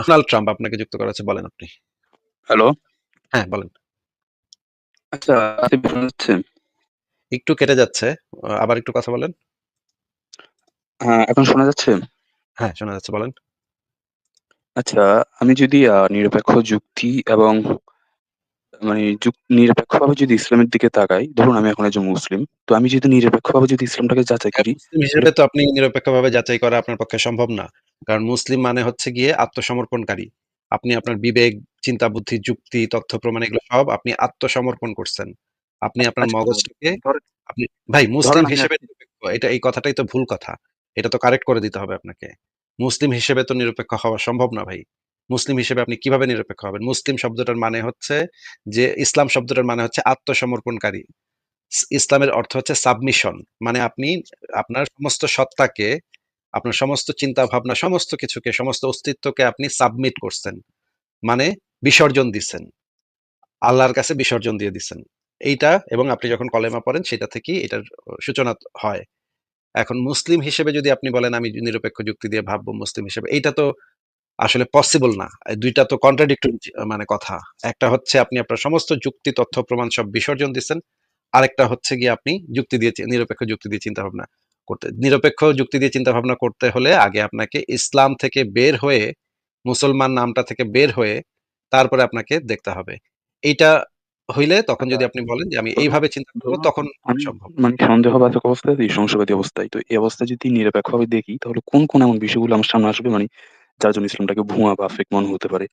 Donald Trump আপনাকে যুক্ত করা আছে বলেন আপনি। হ্যালো? হ্যাঁ, বলেন। আচ্ছা, আপনি শোনা যাচ্ছে? একটু কেটে যাচ্ছে। আবার একটু কথা বলেন। হ্যাঁ, এখন শোনা যাচ্ছে? হ্যাঁ, শোনা যাচ্ছে বলেন। আচ্ছা, আমি যদি নিরপেক্ষ যুক্তি এবং মানে নিরপেক্ষভাবে যদি ইসলামের দিকে তাকাই, ধরুন আমি এখন একজন মুসলিম। তো আমি যদি নিরপেক্ষভাবে যদি ইসলামটাকে যাচাই হ্যাঁ, করি হিসেবে তো আপনি নিরপেক্ষভাবে যাচাই করা আপনার পক্ষে সম্ভব না। কারণ মুসলিম মানে হচ্ছে গিয়ে আত্মসমর্পণকারী। আপনি আপনার বিবেক, চিন্তা, বুদ্ধি, যুক্তি, তথ্য প্রমাণ এগুলো সব আপনি আত্মসমর্পণ করছেন। আপনি আপনার আচ্ছা, মগজটাকে আপনি ভাই মুসলিম হিসেবে নিরপেক্ষ এটা এই কথাটাই তো ভুল কথা। এটা তো কারেক্ট করে দিতে হবে আপনাকে। মুসলিম হিসেবে তো নিরপেক্ষ হওয়া সম্ভব না ভাই। মুসলিম হিসেবে আপনি কীভাবে নিরপেক্ষ হবেন? মুসলিম শব্দটার মানে হচ্ছে যে ইসলাম শব্দটার মানে হচ্ছে আত্মসমর্পণকারী। ইসলামের অর্থ হচ্ছে সাবমিশন। মানে আপনি আপনার সমস্ত সত্তাকে, আপনার সমস্ত চিন্তা ভাবনা, সমস্ত কিছুকে, সমস্ত অস্তিত্বকে আপনি সাবমিট করছেন। মানে বিসর্জন দিছেন। আল্লাহর কাছে বিসর্জন দিয়ে দিচ্ছেন এইটা এবং আপনি যখন কলেমা পড়েন সেটা থেকেই এটার সূচনা হয়। এখন মুসলিম হিসেবে যদি আপনি বলেন আমি নিরপেক্ষ যুক্তি দিয়ে ভাববো মুসলিম হিসেবে, এইটা তো আসলে পসিবল না। এই ২ টা তো কন্ট্রাডিক্টরি মানে কথা। একটা হচ্ছে আপনি আপনার সমস্ত যুক্তি, তথ্য, প্রমাণ সব বিসর্জন দিচ্ছেন। আরেকটা হচ্ছে গিয়ে আপনি যুক্তি দিয়ে নিরপেক্ষ যুক্তি দিয়ে চিন্তাভাবনা করতে নিরপেক্ষ যুক্তি দিয়ে চিন্তাভাবনা করতে হলে আগে আপনাকে ইসলাম থেকে বের হয়ে মুসলমান নামটা থেকে বের হয়ে তারপরে আপনাকে দেখতে হবে। এইটা হইলে তখন আচ্ছা, যদি আপনি বলেন যে আমি এইভাবে চিন্তা করব ধরুন তখন আমি সম্ভব। মানে সন্দেহবাচক অবস্থায় আছি, সংশয়বাদী অবস্থায়। তো এই অবস্থায় যদি নিরপেক্ষভাবে দেখি তাহলে কোন, কোন এমন বিষয়গুলো আমার সামনে আসবে মানে যার জন্য ইসলামটাকে ভুয়া বা ফেক মনে হতে পারে?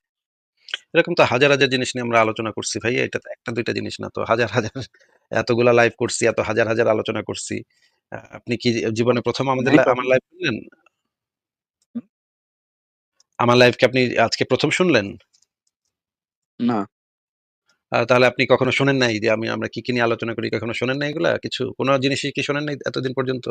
এরকম তো হাজার, হাজার জিনিস নিয়ে আমরা আলোচনা করছি ভাই। এটা তো ১ টা ২ টা জিনিস না তো। হাজার, হাজার এতগুলা লাইভ করছি, এত হাজার, হাজার আলোচনা করছি। আপনি কি জীবনে ১ম আমাদের আমার লাইভ শুনলেন? আমার লাইভ কি আপনি আজকে প্রথম শুনলেন? না। তাহলে আপনি কখনো শোনেন নাই যে আমি আমরা কি, কি নিয়ে আলোচনা করি কখনো শোনেন নাই এগুলা কিছু? কোনো জিনিসই কি শোনেন নাই এতদিন পর্যন্ত?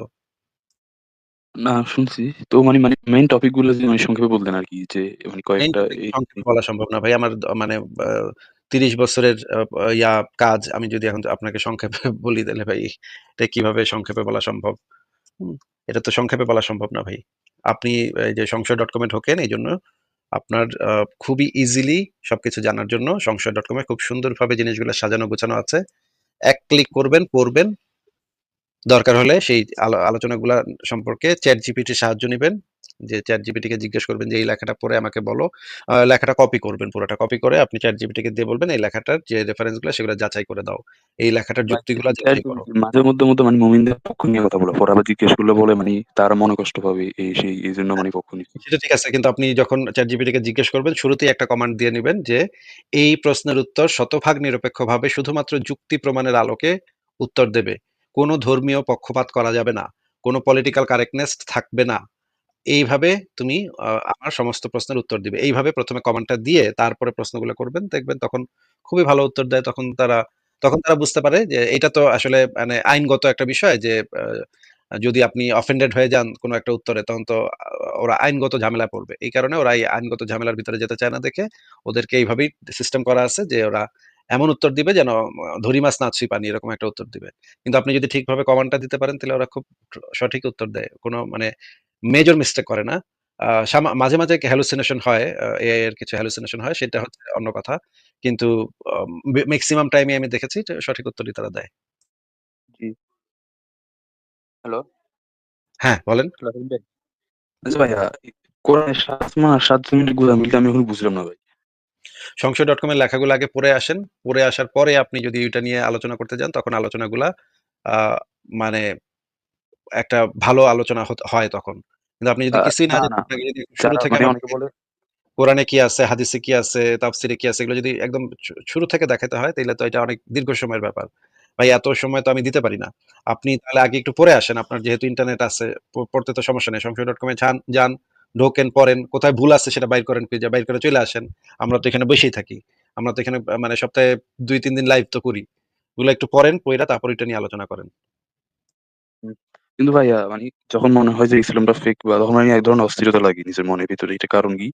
না শুনছি। তো মানে মানে মেইন টপিকগুলো যদি মানে সংক্ষেপে বলতেন আরকি যে মানে মেইন কয়েকটা টপিক এই সংক্ষেপে বলা সম্ভব না ভাই। আমার দ মানে আ ৩০ বছরের আ ইয়া কাজ আমি যদি এখন আপনাকে সংক্ষেপে বলি তাহলে ভাই এটা কীভাবে সংক্ষেপে বলা সম্ভব? হুম? এটা তো সংক্ষেপে বলা সম্ভব না ভাই। আপনি এই যে সংশয়.com এ ঢোকেন এইজন্য আপনার আ খুবই ইজিলি সবকিছু জানার জন্য সংশয়.com এ খুব সুন্দরভাবে জিনিসগুলো সাজানো গোছানো আছে। এক ক্লিক করবেন, পড়বেন। দরকার হলে সেই আলো আলোচনাগুলা সম্পর্কে চ্যাট র সাহায্য নিবেন। যে ChatGPT কে জিজ্ঞেস করবেন যে, "এই লেখাটা পড়ে আমাকে বলো।" লেখাটা কপি করবেন। পুরোটা কপি করে আপনি ChatGPT কে দিয়ে বলবেন, "এই লেখাটার যে রেফারেন্সগুলা সেগুলো যাচাই করে দাও। এই লেখাটার যুক্তিগুলা যাচাই করো।" মাঝে মধ্যে, মধ্যে মানে মুমিনদের পক্ষ নিয়ে কথা বলে। পরে আবার জিজ্ঞেস করলে বলে মানে তারা মনে কষ্ট পাবে এই সেই এজন্য হ্যাঁ, মানে পক্ষ নিচ্ছে। সেটা ঠিক আছে। কিন্তু আপনি যখন ChatGPT কে জিজ্ঞেস করবেন শুরুতেই একটা কমান্ড দিয়ে নিবেন যে, "এই প্রশ্নের উত্তর শতভাগ নিরপেক্ষভাবে শুধুমাত্র যুক্তি প্রমাণের আলোকে উত্তর দেবে। কোন ধর্মীয় পক্ষপাত করা যাবে না। কোনো পলিটিক্যাল কারেক্টনেস থাকবে না। এইভাবে তুমি আমার সমস্ত প্রশ্নের উত্তর দিবে।" এইভাবে ১ম এ কমান্ডটা দিয়ে তারপরে প্রশ্নগুলো করবেন। দেখবেন তখন খুবই ভালো উত্তর দেয়। তখন তারা তখন তারা বুঝতে পারে যে এটা তো আসলে মানে আইনগত একটা বিষয় যে যদি আপনি অফেন্ডেড হয়ে যান কোনো একটা উত্তরে, তখন তো ওরা আইনগত ঝামেলা পড়বে। এই কারণে ওরা এই আইনগত ঝামেলার ভিতরে যেতে চায় না দেখে ওদেরকে এইভাবেই সিস্টেম করা আছে যে ওরা এমন উত্তর দিবে যেন ধরি মাছ না ছুঁই পানি এরকম একটা উত্তর দিবে। কিন্তু আপনি যদি ঠিকভাবে কমান্ডটা দিতে পারেন তাহলে ওরা খুব সঠিক উত্তর দেয়। কোনো মানে মেজর মিস্টেক করে না। মাঝে, মাঝে হ্যালুসিনেশন হয়। এআই এর কিছু হ্যালুসিনেশন হয় সেটা হচ্ছে অন্য কথা। কিন্তু আ মে টাইমে আমি দেখেছি সঠিক উত্তরই তারা দেয়। জি। হ্যালো? হ্যাঁ, বলেন। আচ্ছা ভাইয়া কোরআনের ৭ আসমান আর ৭ জমিনেরগুলা মিলটা আমি এখনও বুঝলাম না ভাই। সংশয়.com এর লেখাগুলো আগে পড়ে আসেন। পড়ে আসার পরে আপনি যদি এটা নিয়ে আলোচনা করতে যান তখন আলোচনাগুলা মানে একটা ভালো আলোচনা হয় তখন। কিন্তু আপনি যদি কিছুই না যদি শুরু থেকে মানে কোরআনে কি আছে, হাদিসে কি আছে, তাফসিরে কি আছে এগুলো যদি একদম শুরু থেকে দেখাতে হয় তাহলে তো এটা অনেক দীর্ঘ সময়ের ব্যাপার। ভাই এত সময় তো আমি দিতে পারি না। আপনি তাহলে আগে একটু পড়ে আসেন। আপনার যেহেতু ইন্টারনেট আছে পড়তে তো সমস্যা নেই। সংশয়.com এ যান যান, ঢোকেন, পড়েন। কোথায় ভুল আছে সেটা বাইর করেন পেজে বাইর করে চলে আসেন। আমরা তো এখানে বসেই থাকি। আমরা তো এখানে মানে সপ্তাহে ২-৩ দিন লাইভ তো করি। ওগুলো একটু পড়েন, পইড়া তারপর এটা নিয়ে আলোচনা করেন। কিন্তু ভাইয়া মানে যখন মনে হয় যে ইসলামটা ফেক বা তখন আমি এক ধরনের অস্থিরতা লাগে নিজের মনের ভিতরে। এটা কারণ কি?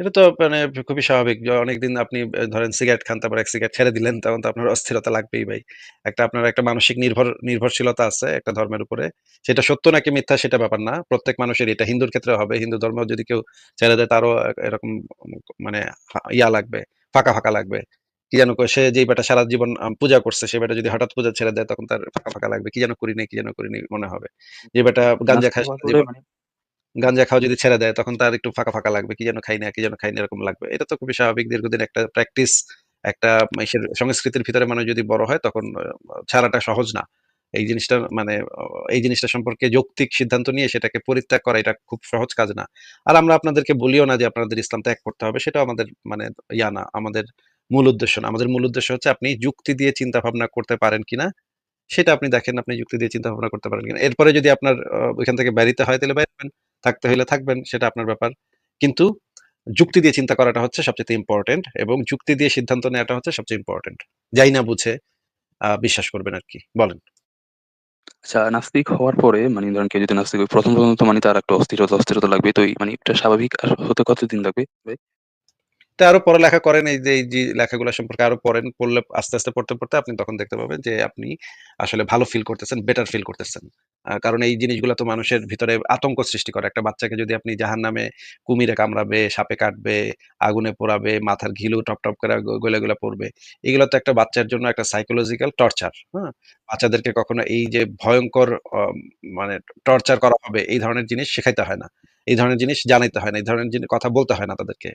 এটা তো মানে খুবই স্বাভাবিক যে অনেকদিন আপনি ধরেন সিগারেট খান তারপর ১ সিগারেট ছেড়ে দিলেন তখন তো আপনার অস্থিরতা লাগবেই ভাই। একটা আপনার একটা মানসিক নির্ভর নির্ভরশীলতা আছে একটা ধর্মের উপরে। সেটা সত্য নাকি মিথ্যা সেটা ব্যাপার না। প্রত্যেক মানুষের এটা হিন্দুর ক্ষেত্রে হবে। হিন্দু ধর্ম যদি কেউ ছেড়ে দেয় তারও এরকম মানে ইয়া লাগবে, ফাঁকা, ফাঁকা লাগবে। কি যেন কয় সে যে বেটা সারা জীবন পূজা করছে সে বেটা যদি হঠাৎ পূজা ছেড়ে দেয় তখন তার ফাঁকা, ফাঁকা লাগবে। কি যেন করি নাই, কি যেন করি নাই মনে হবে। যে বেটা গাঞ্জা খায় গাঞ্জা খাওয়া যদি ছেড়ে দেয় তখন তার একটু ফাঁকা, ফাঁকা লাগবে। কি যেন খাই না, কি যেন খাই না এরকম লাগবে। এটা তো খুবই স্বাভাবিক দীর্ঘদিন একটা প্র্যাকটিস একটা সংস্কৃতির ভিতরে মানুষ যদি বড় হয় তখন ছাড়াটা সহজ না। এই জিনিসটা মানে এই জিনিসটা সম্পর্কে যৌক্তিক সিদ্ধান্ত নিয়ে সেটাকে পরিত্যাগ করা এটা খুব সহজ কাজ না। আর আমরা আপনাদেরকে বলিও না যে আপনাদের ইসলাম ত্যাগ করতে হবে। সেটাও আমাদের মানে ইয়া না, আমাদের মূল উদ্দেশ্য না। আমাদের মূল উদ্দেশ্য হচ্ছে আপনি যুক্তি দিয়ে চিন্তা ভাবনা করতে পারেন কিনা সেটা আপনি দেখেন আপনি যুক্তি দিয়ে চিন্তা ভাবনা করতে পারেন কিনা। এরপরে যদি আপনার ওইখান থেকে হইতে হয় তাহলে হবেন। থাকতে হলে থাকবেন সেটা আপনার ব্যাপার। কিন্তু যুক্তি দিয়ে চিন্তা করাটা হচ্ছে সবচেয়ে ইম্পর্টেন্ট এবং যুক্তি দিয়ে সিদ্ধান্ত নেওয়াটা হচ্ছে সবচেয়ে ইম্পর্টেন্ট যাই না বুঝে বিশ্বাস করবেন আর কি বলেন। আচ্ছা নাস্তিক হওয়ার পরে মানে ধরেন কেউ যদি নাস্তিক হয় ১ম, ১ম তো মানে তার একটা অস্থিরতা, অস্থিরতা লাগবে। তো মানে এটা স্বাভাবিক আর হতে কতদিন লাগবে? তো আরও পড়ালেখা করেন এই যে, এই যে লেখাগুলা সম্পর্কে আরও পড়েন। পড়লে আস্তে, আস্তে পড়তে, পড়তে আপনি তখন দেখতে পাবেন যে আপনি আসলে ভালো ফিল করতেছেন, বেটার ফিল করতেছেন। কারণ এই জিনিসগুলা তো মানুষের ভিতরে আতঙ্ক সৃষ্টি করে। একটা বাচ্চাকে যদি আপনি জাহান নামে কুমিরে কামড়াবে, সাপে কাটবে, আগুনে পোড়াবে, মাথার ঘিলু টপ, টপ করে গ গইলা, গইলা পড়বে। এগুলা তো একটা বাচ্চার জন্য একটা সাইকোলজিক্যাল টর্চার, হ্যাঁ? বাচ্চাদেরকে কখনো এই যে ভয়ঙ্কর মানে টর্চার করা হবে এই ধরনের জিনিস শেখাইতে হয় না। এই ধরনের জিনিস জানাইতে হয় না। এই ধরনের কথা বলতে হয় না তাদেরকে।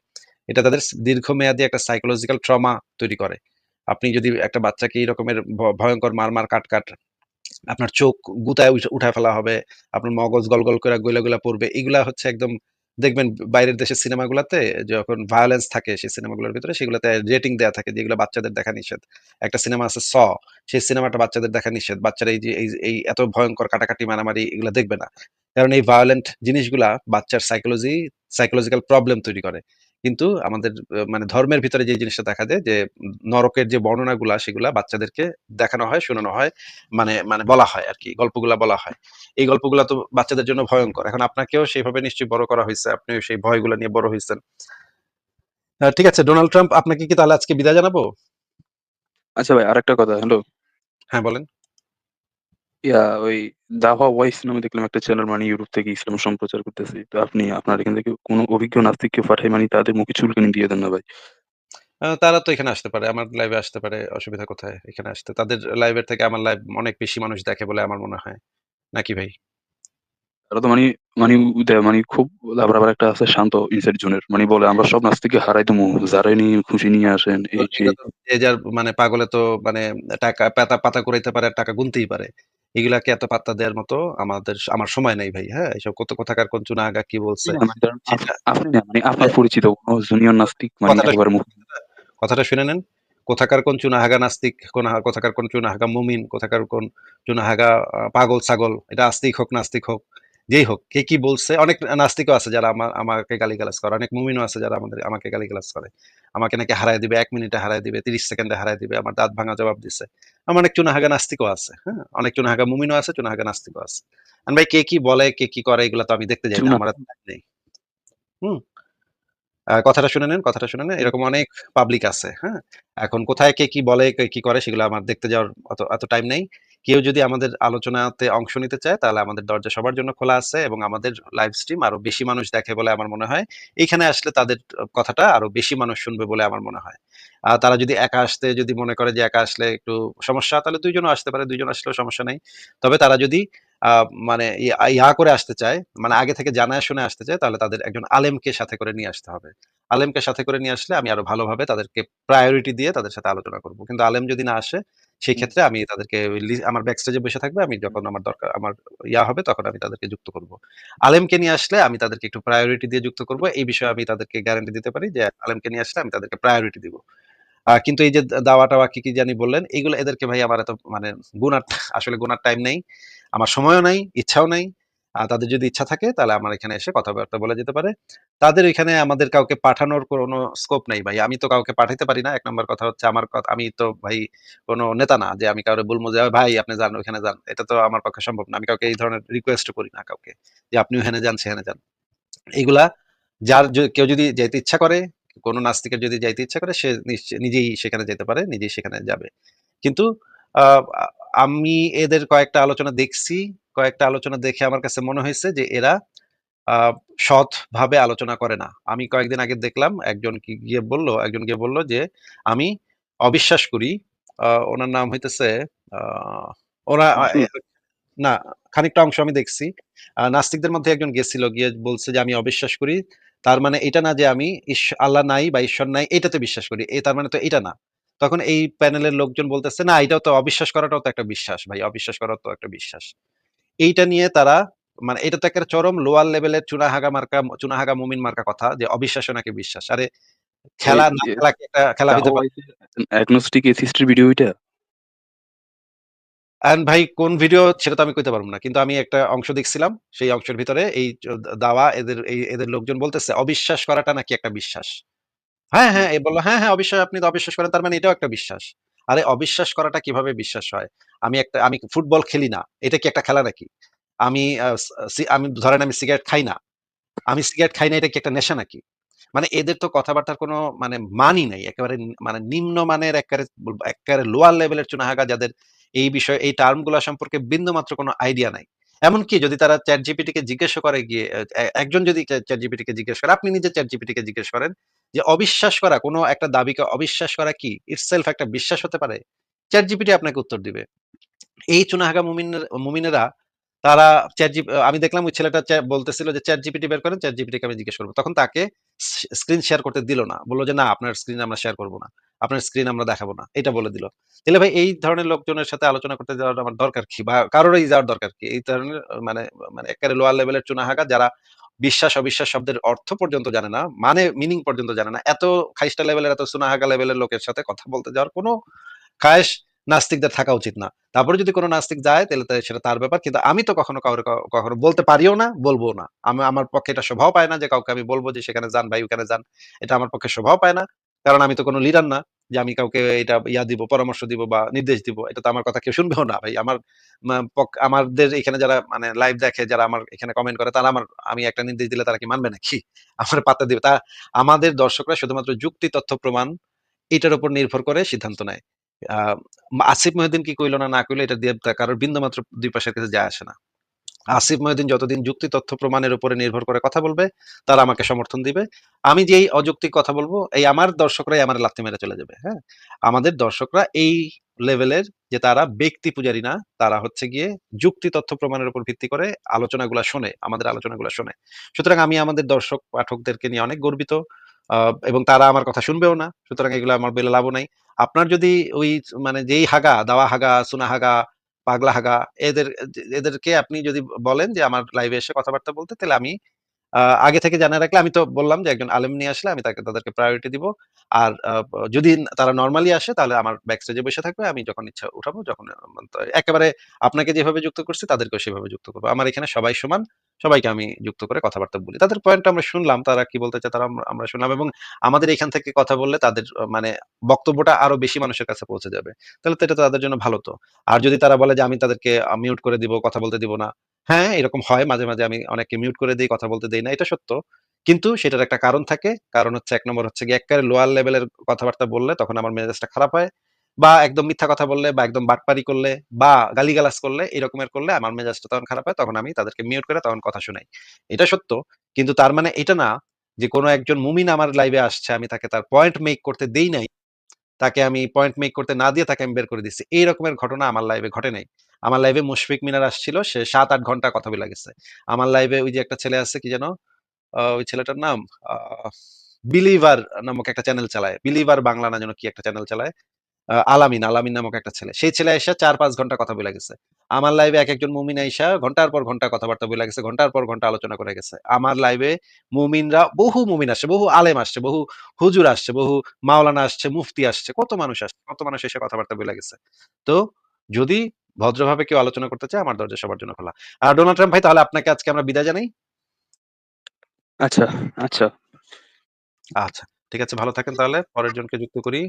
এটা তাদের দীর্ঘমেয়াদী একটা সাইকোলজিক্যাল ট্রমা তৈরি করে। আপনি যদি একটা বাচ্চাকে এই রকমের ভ ভয়ংকর মার, মার, কাট, কাট আপনার চোখ গুতায় উঠ উঠায় ফেলা হবে। আপনার মগজ গল, গল করে গইলা, গইলা পড়বে। এগুলা হচ্ছে একদম দেখবেন বাইরের দেশের সিনেমাগুলাতে যখন ভায়োলেন্স থাকে সেই সিনেমাগুলোর ভিতরে সেগুলাতে রেটিং দেয়া থাকে যেগুলো বাচ্চাদের দেখা নিষেধ। একটা সিনেমা আছে 'স' সেই সিনেমাটা বাচ্চাদের দেখা নিষেধ। বাচ্চারা এই যে এই এত ভয়ঙ্কর কাটাকাটি, মারামারি এগুলা দেখবে না। কারণ এই ভায়োলেন্ট জিনিসগুলা বাচ্চার সাইকোলজি সাইকোলজিক্যাল প্রবলেম তৈরি করে। কিন্তু আমাদের মানে ধর্মের ভিতরে যে জিনিসটা দেখা যায় যে নরকের যে বর্ণনাগুলা সেগুলা বাচ্চাদেরকে দেখানো হয়, শোনানো হয়। মানে মানে বলা হয় আর কি গল্পগুলা বলা হয়। এই গল্পগুলা তো বাচ্চাদের জন্য ভয়ঙ্কর এখন আপনাকেও সেইভাবে নিশ্চয়ই বড় করা হয়েছে আপনিও সেই ভয়গুলা নিয়ে বড় হয়েছেন ঠিক আছে, ডোনাল্ড ট্রাম্প আপনাকে কি তাহলে আজকে বিদায় জানাব? আচ্ছা ভাই আরেকটা কথা, হ্যালো? হ্যাঁ, বলেন। ইয়া ওই দাওয়া ওয়াইস নামে দেখলাম একটা চ্যানেল মানে ইউরোপ থেকে ইসলাম সম্প্রচার করতেছে। তো আপনি আপনার এখান থেকে কোন অভিজ্ঞ নাস্তিককে পাঠায় মানে তাদের মুখে চুলকানি দিয়ে দেন না ভাই। আ তারা তো এখানে আসতে পারে। আমার লাইভে আসতে পারে। অসুবিধা কোথায়? এখানে আসতে। তাদের লাইভের থেকে আমার লাইভ অনেক বেশি মানুষ দেখে বলে আমার মনে হয়। নাকি ভাই? তারা তো মানি মানি উদে মানি খুব আবার, আবার একটা আছে শান্ত ইনসাইড জোনের। মানি বলে আমরা সব নাস্তিককে হারাই দিমু। যারাই নিয়ে খুশি নিয়ে আসেন তো এই এটা সেই। তো যে যার মানে পাগলে তো মানে টাকা পাতা, পাতা কুড়াইতে পারে আর টাকা গুনতেই পারে। এগুলাকে এত পাত্তা দেওয়ার মতো আমাদের আমার সময় নাই ভাই। হ্যাঁ? এসব কত কথাকার কোন চুনা আগা কি বলছে মানে আপনি না মানে আপনার পরিচিত কোন জুনিয়র নাস্তিক মানে কথাটা মুখ কথাটা শুনে নেন। কোথাকার কোন চুনাহাগা নাস্তিক, কোন কোথাকার কোন চুনা হাগা মুমিন, কোথাকার কোন চুনাহাগা হাগা পাগল-ছাগল, এটা আস্তিক হোক, নাস্তিক হোক, যেই হোক, কে কি বলছে? অনেক নাস্তিকও আছে যারা আমা আমাকে গালিগালাজ করে। অনেক মুমিনও আছে যারা আমাদের আমাকে গালিগালাজ করে। আমাকে নাকি হারায় দিবে, ১ মিনিটে হারায় দিবে, ৩০ সেকেন্ডে হারায় দিবে। আমার দাঁত ভাঙা জবাব দিছে। আমার অনেক চুনাহাগা নাস্তিকও আছে। হ্যাঁ? অনেক চুনাহাগা মুমিনও আছে, চুনাহাগা নাস্তিকও আছে। এখন ভাই কে কি বলে, কে কি করে এগুলা তো আমি দেখতে যাই না। আমার নেই। হুম? কথাটা শুনে নেন, কথাটা শুনে নেন। এরকম অনেক পাবলিক আছে, হ্যাঁ? এখন কোথায় কে কি বলে, কে কি করে সেগুলো আমার দেখতে যাওয়ার অত অত টাইম নেই। কেউ যদি আমাদের আলোচনাতে অংশ নিতে চায় তাহলে আমাদের দরজা সবার জন্য খোলা আছে এবং আমাদের লাইভ স্ট্রিম আরও বেশি মানুষ দেখে বলে আমার মনে হয়। এইখানে আসলে তাদের কথাটা আরও বেশি মানুষ শুনবে বলে আমার মনে হয়। আর তারা যদি একা আসতে যদি মনে করে যে একা আসলে একটু সমস্যা তাহলে ২ জনও আসতে পারে। ২ জন আসলেও সমস্যা নাই। তবে তারা যদি মানে ইয়া করে আসতে চায়, মানে আগে থেকে জানায় শুনে আসতে চায় তাহলে তাদের একজন আলেমকে সাথে করে নিয়ে আসতে হবে। আলেমকে সাথে করে নিয়ে আসলে আমি আরও ভালোভাবে তাদেরকে প্রায়োরিটি দিয়ে তাদের সাথে আলোচনা করব। কিন্তু আলেম যদি না আসে, সেই ক্ষেত্রে আমি তাদেরকে আমার ব্যাক স্টেজে বসে থাকবে। আমি যখন আমার দরকার আমার ইয়া হবে তখন আমি তাদেরকে যুক্ত করব। আলেমকে নিয়ে আসলে আমি তাদেরকে একটু প্রায়োরিটি দিয়ে যুক্ত করব। এই বিষয়ে আমি তাদেরকে গ্যারান্টি দিতে পারি যে আলেমকে নিয়ে আসলে আমি তাদেরকে প্রায়োরিটি দিব। কিন্তু এই যে দাওয়া-টাওয়া কি, কি জানি বললেন, এগুলো এদেরকে ভাই আমার এত মানে গুনার আসলে গুনার টাইম নেই। আমার সময়ও নাই, ইচ্ছাও নাই। তাদের যদি ইচ্ছা থাকে তাহলে আমার এখানে এসে কথাবার্তা বলা যেতে পারে। তাদের এখানে আমাদের কাউকে পাঠানোর কোনো স্কোপ নাই ভাই। আমি তো কাউকে পাঠাইতে পারি না। ১ নাম্বার কথা হচ্ছে আমার আমি তো ভাই কোনো নেতা না যে আমি কাউরে বলব যে, "ভাই আপনি যান ওইখানে যান।" এটা তো আমার পক্ষে সম্ভব না। আমি কাউকে এই ধরনের রিকোয়েস্ট করি না কাউকে। যে আপনি ওখানে যান, সেখানে যান। এগুলা যার কেউ যদি যেতে ইচ্ছা করে, কোনো নাস্তিকের যদি যাইতে ইচ্ছা করে সে নিজেই সেখানে যেতে পারে, নিজেই সেখানে যাবে। কিন্তু আমি এদের কয়েকটা আলোচনা দেখছি। কয়েকটা আলোচনা দেখে আমার কাছে মনে হইছে যে এরা আ সৎভাবে আলোচনা করে না। আমি কয়েকদিন আগে দেখলাম একজন কি গিয়ে বলল একজন গিয়ে বলল যে, "আমি অবিশ্বাস করি" আ উনার নাম হইতেছে ওরা? না খানিকটা অংশ আমি দেখছি। নাস্তিকদের মধ্যে একজন গেছিল গিয়ে বলছে যে, "আমি অবিশ্বাস করি। তার মানে এটা না যে আমি আল্লাহ নাই বা ঈশ্বর নাই এটাতে বিশ্বাস করি। এ তার মানে তো এটা না।" তখন এই প্যানেলের লোকজন বলতেছে, "না এটাও তো অবিশ্বাস করাটাও তো একটা বিশ্বাস ভাই। অবিশ্বাস করাও তো একটা বিশ্বাস।" এইটা নিয়ে তারা মানে এটা তো একটা চরম লোয়ার লেভেলের চুনাহাগা মার্কা চুনাহাগা মুমিন মার্কা কথা যে অবিশ্বাস নাকি বিশ্বাস। আরে খেলা না খেলা খেলা হইতে পারে? অ্যাগনস্টিক ভিডিও ওইটা? এখন ভাই কোন ভিডিও সেটা তো আমি কইতে পারব না। কিন্তু আমি একটা অংশ দেখছিলাম। সেই অংশের ভিতরে এই দাওয়া এদের এই এদের লোকজন বলতেছে অবিশ্বাস করাটা নাকি একটা বিশ্বাস। হ্যাঁ, হ্যাঁ, এ বলল "হ্যাঁ, হ্যাঁ, অবিশ্বাস আপনি তো অবিশ্বাস করেন তার মানে এটাও একটা বিশ্বাস।" আরে অবিশ্বাস করাটা কীভাবে বিশ্বাস হয়? আমি একটা আমি ফুটবল খেলি না। এটা কি একটা খেলা নাকি? আমি আমি ধরেন আমি সিগারেট খাই না। আমি সিগারেট খাই না এটা কি একটা নেশা নাকি? মানে এদের তো কথাবার্তার কোনো মানে মানই নাই। একেবারে মানে নিম্নমানের এক্কারে বলব এক্কারে লোয়ার লেভেলের চুনাহাগা যাদের এই বিষয়ে এই টার্মগুলা সম্পর্কে বিন্দুমাত্র কোনো আইডিয়া নাই। এমনকি যদি তারা ChatGPT কে জিজ্ঞাসা করে গিয়ে একজন যদি চ্যাট ChatGPT কে জিজ্ঞেস করে, আপনি নিজে চ্যাট জিপিটিকে জিজ্ঞেস করেন যে, "অবিশ্বাস করা কোনো একটা দাবিকে অবিশ্বাস করা কি itself একটা বিশ্বাস হতে পারে?" ChatGPT আপনাকে উত্তর দিবে। এই চুনাহাগা মুমিনের মুমিনেরা তারা চ্যাটজি আ আমি দেখলাম ওই ছেলেটা বলতেছিল যে, "ChatGPT বের করেন, ChatGPT কে আমি জিজ্ঞেস করব।" তখন তাকে স্ক্রিন শেয়ার করতে দিল না। বলল যে, "না, আপনার স্ক্রিন আমরা শেয়ার করব না। আপনার স্ক্রিন আমরা দেখাবো না।" এটা বলে দিল। তাইলে ভাই এই ধরনের লোকজনের সাথে আলোচনা করতে যাওয়াটা আমার দরকার কি? বা কারোরই যাওয়ার দরকার কি? এই ধরনের মানে মানে এক্কারে লোয়ার লেভেলের চুনাহাগা যারা বিশ্বাস-অবিশ্বাস শব্দের অর্থ পর্যন্ত জানে না, মানে মিনিং পর্যন্ত জানে না। এত খাইস্টা লেভেলের এত চুনাহাগা লেভেলের লোকের সাথে কথা বলতে যাওয়ার কোনো খায়েশ নাস্তিকদের থাকা উচিত না। তারপরে যদি কোনো নাস্তিক যায় তাহলে সেটা তার ব্যাপার। কিন্তু আমি তো কখনো কাউরে কখনো বলতে পারিও না, বলবও না। আমি আমার পক্ষে এটা শোভাও পায় না যে কাউকে আমি বলব যে, "সেখানে যান ভাই, ওখানে যান।" এটা আমার পক্ষে শোভাও পায় না। কারণ আমি তো কোনো লিডার না যে আমি কাউকে এটা ইয়া দিব, পরামর্শ দিব বা নির্দেশ দিব। এটা তো আমার কথা কেউ শুনবেও না ভাই। আমার আমাদের এখানে যারা মানে লাইভ দেখে, যারা আমার এখানে কমেন্ট করে তারা আমার আমি একটা নির্দেশ দিলে তারা কি মানবে নাকি? আমার পাত্তা দিবে। তা আমাদের দর্শকরা শুধুমাত্র যুক্তি, তথ্য, প্রমাণ এটার উপর নির্ভর করে সিদ্ধান্ত নেয়। আ আসিফ মহিউদ্দিন কি কইল না, না কইল এটা দিয়ে কারোর বিন্দুমাত্র দুই পাশের কিছু যায় আসে না। আসিফ মহিউদ্দিন যতদিন যুক্তি, তথ্য, প্রমাণের উপরে নির্ভর করে কথা বলবে, তারা আমাকে সমর্থন দিবে। আমি যে এই অযৌক্তিক কথা বলব এই আমার দর্শকরাই আমার লাথি মেরে চলে যাবে। হ্যাঁ? আমাদের দর্শকরা এই লেভেলের যে তারা ব্যক্তি পূজারী না, তারা হচ্ছে গিয়ে যুক্তি, তথ্য, প্রমাণের উপর ভিত্তি করে আলোচনাগুলা শোনে, আমাদের আলোচনাগুলা শোনে। সুতরাং আমি আমাদের দর্শক পাঠকদেরকে নিয়ে অনেক গর্বিত। এবং তারা আমার কথা শুনবেও না। সুতরাং এগুলো আমার বেলে লাভও নাই। আপনার যদি ওই মানে যেই হাগা, দাওয়া হাগা, সুনা হাগা, পাগলা হাগা এদের এদেরকে আপনি যদি বলেন যে আমার লাইভে এসে কথাবার্তা বলতে, তাহলে আমি আগে থেকে জানা রাখলে আমি তো বললাম যে একজন আলেম নিয়ে আসলে আমি তাকে তাদেরকে প্রায়োরিটি দিব। আর যদি তারা নর্মালি আসে তাহলে আমার ব্যাক স্টেজে বসে থাকবে। আমি যখন ইচ্ছা উঠাবো, যখন একেবারে আপনাকে যেভাবে যুক্ত করছি তাদেরকেও সেভাবে যুক্ত করব আমার এখানে সবাই সমান। সবাইকে আমি যুক্ত করে কথাবার্তা বলি। তাদের পয়েন্টটা আমরা শুনলাম, তারা কি বলতে চায় তারা আমরা শুনলাম এবং আমাদের এখান থেকে কথা বললে তাদের মানে বক্তব্যটা আরও বেশি মানুষের কাছে পৌঁছে যাবে। তাহলে তো এটা তাদের জন্য ভালো তো। আর যদি তারা বলে যে আমি তাদেরকে মিউট করে দিব, কথা বলতে দিব না। হ্যাঁ, এরকম হয় মাঝে, মাঝে আমি অনেককে মিউট করে দেই, কথা বলতে দিই না। এটা সত্য। কিন্তু সেটার একটা কারণ থাকে। কারণ হচ্ছে এক নম্বর হচ্ছে গিয়ে এক্কারে লোয়ার লেভেলের কথাবার্তা বললে তখন আমার মেজাজটা খারাপ হয়। বা একদম মিথ্যা কথা বললে বা একদম বাটপারি করলে বা গালিগালাজ করলে এরকমের করলে আমার মেজাজটা তখন খারাপ হয়। তখন আমি তাদেরকে মিউট করে তখন কথা শুনাই। এটা সত্য। কিন্তু তার মানে এটা না যে কোন একজন মুমিন আমার লাইভে আসছে, আমি তাকে তার পয়েন্ট মেক করতে দেই নাই। তাকে আমি পয়েন্ট মেক করতে না দিয়ে তাকে আমি বের করে দিচ্ছি। এই রকমের ঘটনা আমার লাইভে ঘটে নাই। আমার লাইভে মুশফিক মিনার আসছিল। সে ৭-৮ ঘণ্টা কথা বইলা গেছে। আমার লাইভে ওই যে একটা ছেলে আছে কি যেন? ওই ছেলেটার নাম? বিলিভার নামক একটা চ্যানেল চালায়। বিলিভার বাংলা না যেন কি একটা চ্যানেল চালায়। আলামিন, আলামিন নামক একটা ছেলে। সেই ছেলে আইসা ৪-৫ ঘণ্টা কথা বলে গেছে। আমার লাইভে এক একজন মুমিন আইসা ঘণ্টার পর ঘণ্টা কথাবার্তা বলে গেছে। ঘণ্টার পর ঘণ্টা আলোচনা করে গেছে। আমার লাইভে মুমিনরা বহু মুমিন আসছে, বহু আলেম আসছে, বহু হুজুর আসছে, বহু মাওলানা আসছে, মুফতি আসছে। কত মানুষ আসছে। কত মানুষ এসে কথাবার্তা বলে গেছে। তো যদি ভদ্রভাবে কেউ আলোচনা করতে চায় আমার দরজা সবার জন্য খোলা। আর ডোনাল্ড ট্রাম্প ভাই তাহলে আপনাকে আজকে আমরা বিদায় জানাই? আচ্ছা, আচ্ছা। আচ্ছা। ঠিক আছে ভালো থাকেন তাহলে। পরের জনকে যুক্ত করি।